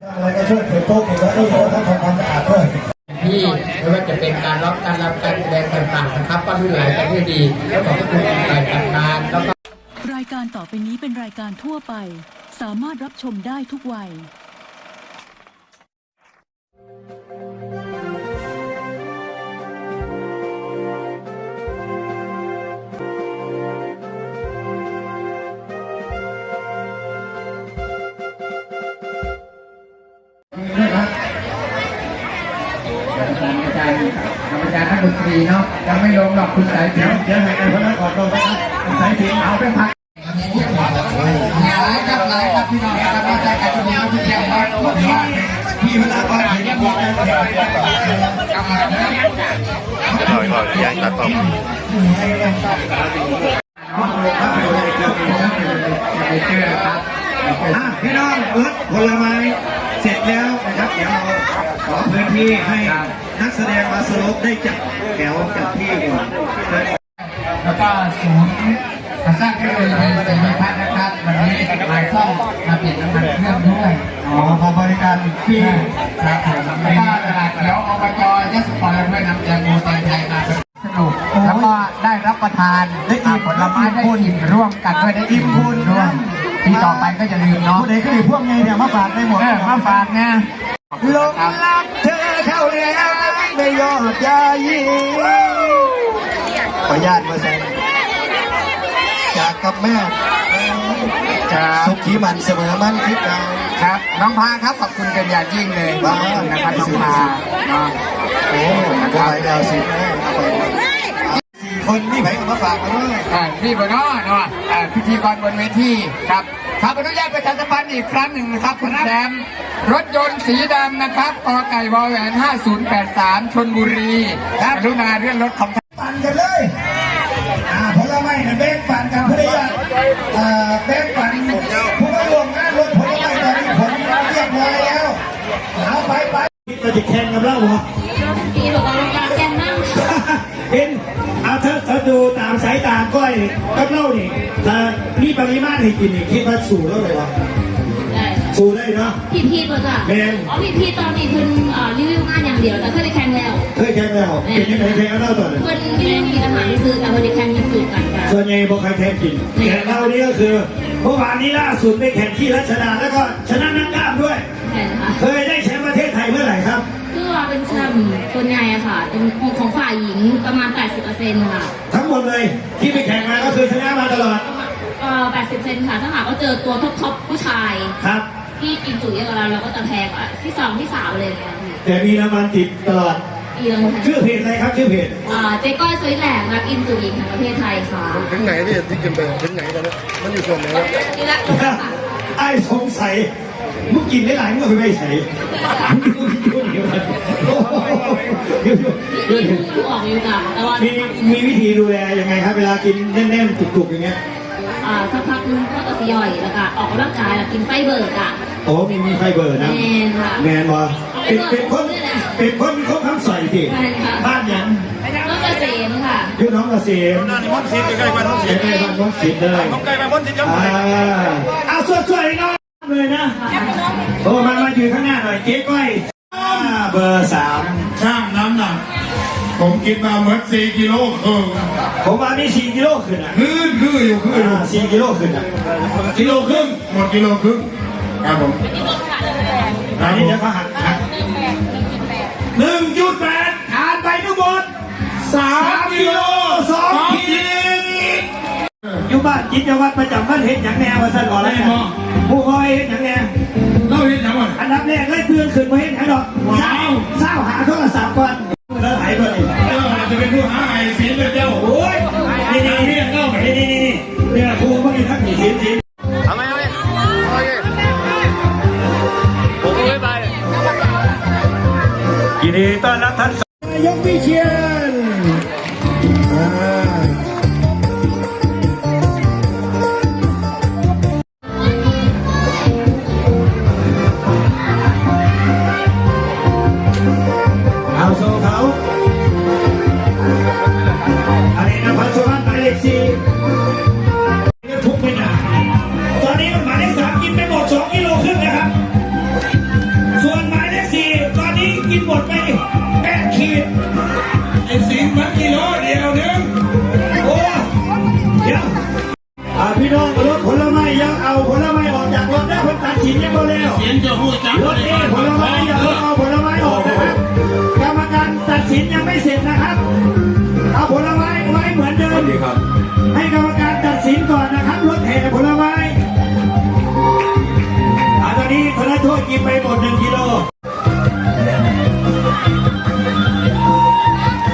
อะไรก็ช่วยเก็บโต๊ะเก็บเก้าอี้แล้วก็ทำความสะอาดด้วยที่ไม่ว่าจะเป็นการรับการรับการแสดงต่างๆนะครับ ก็รุ่นหลายประที่ดีแล้วขอบพระคุณฝ่ายจัดการแล้วก็รายการต่อไปนี้เป็นรายการทั่วไป สามารถรับชมได้ทุกวัย อาจารย์อาจารย์นักดนตรีเนาะยังไม่ลงหรอกคุณสายเสีเดี๋ยยววเดี๋ยวให้ไอ้คนนั้นออกตัวนะครับสายสีเอาไปพักหลายครับหลายครับพี่น้องครับอาจารย์การแสดงที่เกี่ยวกับพี่เวลาก่อนเห็นบอกกันเราเราย้ายตัดต่อไปเจอครับอะพี่น้องรถผลไม้เสร็จแล้ว พื้นที่ให้นักแสดงมาสรุปได้จัดแถวจัดที่ก่อนแล้วก็ศูนย์ก่อสร้างเทคโนโลยีเสรีพัฒน์นะครับวันนี้มาซ่อมมาเปลี่ยนน้ำมันเครื่องด้วยอ๋อพอบริการฟรีครับผมแล้วก็ตลาดเขียวอบจยะโสธรด้วยนำแตงโมแตงไทยมาสนุกแล้วก็ได้รับประทานได้อิ่มผลไม้ได้อิ่มร่วมกันด้วยได้อิ่มบุญด้วยปีต่อไปก็อย่าลืมเนาะผู้ใดก็ดีพวกไงเนี่ยมาฝากได้หมดมาฝากนะหลงรัก เธอเข้าแล้วไม่ยอดยายีขออนุญาตมาใส่จากกับแม่ครับสุขีมันเสมอมันคิดเราครับ น้องพาครับขอบคุณกันอย่างยิ่งเลยขอบคุณนะครับน้องพาเนาะโอ้ไปดาวสิเอาไปสี่คนนี่ไผ่มาฝากมาด้วยอ่าพี่บนอ้อเนาะอ่าพิธีกรบนเวทีครับ ครับอนุญาตประชาสัมพันธ์อีกครั้งหนึ่งนะครับคุณแซมรถยนต์สีดำนะครับกอไก่วอแหวน5083ชนบุรีกรุณาเลื่อนรถของท่านปั่นกันเลยอ่าผลไม้เนี่ยแบ่งปั่นกันเพื่อที่จะอ่าแบ่งปั่นผู้มาร่วมงานรถผลไม้ตอนนี้ผลเรียบร้อยแล้วเอาไปไปเราจะแข่งกับเราเหรอปีบอกว่าลงการแกนนั่งเห็นเอาเธอเธอดูตามสายตาก้อยกับเล่านี่ถ้ามี ปริมาตรให้กินนี่คิดว่าสู่แล้วเลยวะได้ค่ะสู่ได้เนาะ พี่พีทป่ะจ้ะแม่น อ๋อพี่พีทตอนนี้เพิ่นเอ่อรีวิวงานอย่างเดียวแต่เคยได้แข่งแล้วเคยแข่งแล้วเป็นยังไงแข่งกับเล่าตอนนั้นเพิ่นรีวิวกินอาหารซื้อแต่เพิ่นได้แข่งยิงจุกันค่ะ ส่วนใหญ่บอกใครแข่งกินแข่งเรานี่ก็คือเมื่อวานนี้ล่าสุดไปแข่งที่รัชดาแล้วก็ชนะนักกล้ามด้วยใช่นะคะเคยได้แชมป์ประเทศไทยเมื่อไหร่ครับคือว่าเป็นแชมป์คนใหญ่อะค่ะ เป็นของฝ่ายหญิงประมาณ 80%ค่ะทั้งหมดเลยที่ไปแข่งมาก็คือชนะมาตลอด เอ่อ80%ค่ะถ้าหากว่าเจอตัวท็อปท็อปผู้ชายครับ ที่กินจุเยอะกว่าเราเราก็จะแพ้กว่าที่สองที่สามเลยเนี่ยพี่แต่มีรางวัลติดตลอดปีละคนชื่อเพจอะไรครับ ชื่อเพจอ่าเจ๊ก้อยสวยแหลกนักอินจุหญิงแห่งประเทศไทยค่ะถึงไหนเนี่ยที่กินไปถึงไหนตอนนี้มันอยู่ส่วนไหนแล้วนี่ละค่ะไอ้สงสัยมึงกินได้หลายมึงก็ไม่ใส่เดี๋ยวนี่ดูออกอยู่จ้ะแต่ว่ามีมีวิธีดูแลยังไงครับ เวลากินแน่นๆจุกๆอย่างเงี้ย อ่าสักพักนึงก็จะย่อยแล้วก็ออกกำลังกายแล้วกินไฟเบอร์อะโอ้มีมีไฟเบอร์นะแมนค่ะ แมนวะเป็นเป็นคนเป็นคนมีครบคำใส่สิใช่ค่ะ บ้านยังรถเกษมค่ะอยูน้องเกษมนั่นนี่มันสิใกล้ๆบ้านมันสิใกล้ๆบ้านน้องสิทธิ์เลยผมใกล้บ้านมันสิจังอ่าเอาสวยๆหน่อยเลยนะโอ้มามายืนข้างหน้าหน่อยเจ๊ก้อยอ่าเบอร์สามช่างน้ำหนัก ผมกินมาเหมือนสี่กิโลครึ่งผมว่ามีสี่กิโลขึ้นอะคือคืออยู่คืออยู่อ่าสี่กิโลขึ้นอะกิโลครึ่งหมดกิโลครึ่งครับผมอันนี้เดี๋ยวเขาหักหักหนึ่งจุดแปดทานไปทั้งหมดสามกิโลสองขีดอยู่บ้านกิจวัตรประจำวันเห็นอย่างแนวมาสั่นก่อนแล้วกันผู้คอยเห็นอย่างแนวเราเห็นยังไงอันดับแรกเลยเตือนขึ้นมาเห็นอย่างดอกเศร้าเศร้าหาโทรศัพท์ก่อน เป็นเจ้าโอ้ยนี่นี่นี่นี่นี่นี่นี่เนี่ยครูเมื่อกี้ทักหนีสินสินทำไมไมโอเคผมไม่ไปยินดีต้อนรับท่านนายกวิเชียน จะพูดจังรถนี้ผลไม้อย่าเพิ่งเอาผลไม้ออกนะครับกรรมการตัดสินยังไม่เสร็จนะครับ เอาผลไม้ไว้เหมือนเดิมให้กรรมการตัดสินก่อนนะครับรถแห่ผลไม้อาตอนนี้ธนโทษกินไปหมดหนึ่งกิโล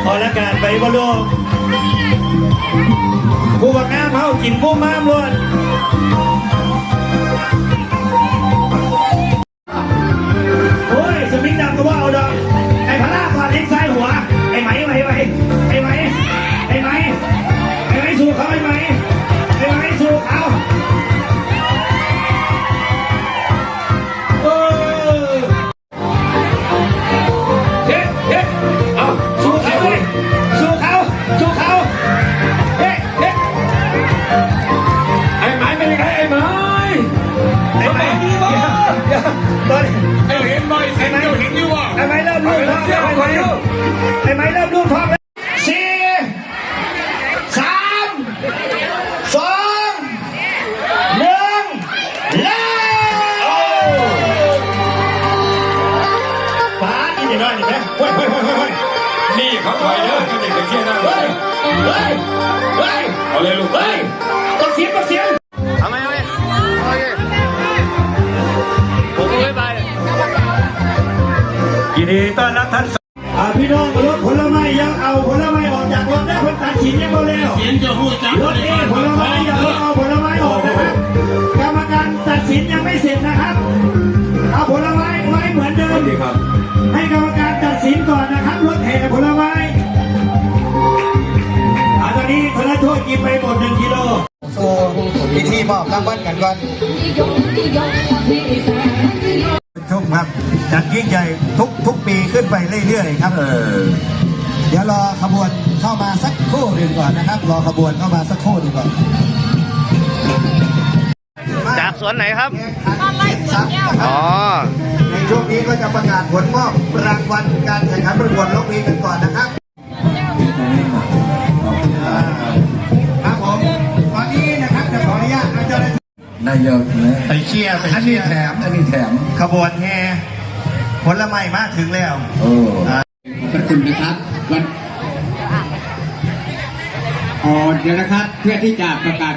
พอละการไปบอลลูกูบักน้ำเฮากินกุ้งม้ามล้วน เฮ้ย เฮ้ย เอาเลยลูก เฮ้ยตกเสียงตกเสียงทำไมเอาไหมโอเคผมไม่ไปยินดีต้อนรับท่านอ่าพี่น้องรถผลไม้ยังเอาผลไม้ออกจากรถได้คนตัดสินยังไม่แล้วเสียงจะพูดจังรถนี้ผลไม้ย่าเพิ่งเอาผลไม้ออกนะครับ กรรมการตัดสินยังไม่เสร็จนะครับ เอาผลไม้ไว้เหมือนเดิมให้กรรมการตัดสินก่อนนะครับรถแห่ผลไม้ นี้ธนโทษกินไปหมดหนึ่งกิโลโซ่พิธีมอบรางวัลกันก่อนทุกครับจัดยิ่งใหญ่ทุกทุกปีขึ้นไปเรื่อยๆครับเดี๋ยวรอขบวนเข้ามาสักครู่หนึ่งก่อนนะครับ รอขบวนเข้ามาสักครู่หนึ่งก่อนจากสวนไหนครับครับอ๋อในช่วงนี้ก็จะประกาศผลมอบรางวัลการแข่งขันประกวดร้องเพลงกันก่อนนะครับครับ นายกนะไปเชียร์ไปอันเชีนี้ยร์แถมอันนี้แถมขบวนแห่ผลไม้มาถึงแล้ว โอ้ขอบคุณนะครับวันอ๋อเดี๋ยวนะครับ เพื่อที่จะประกาศ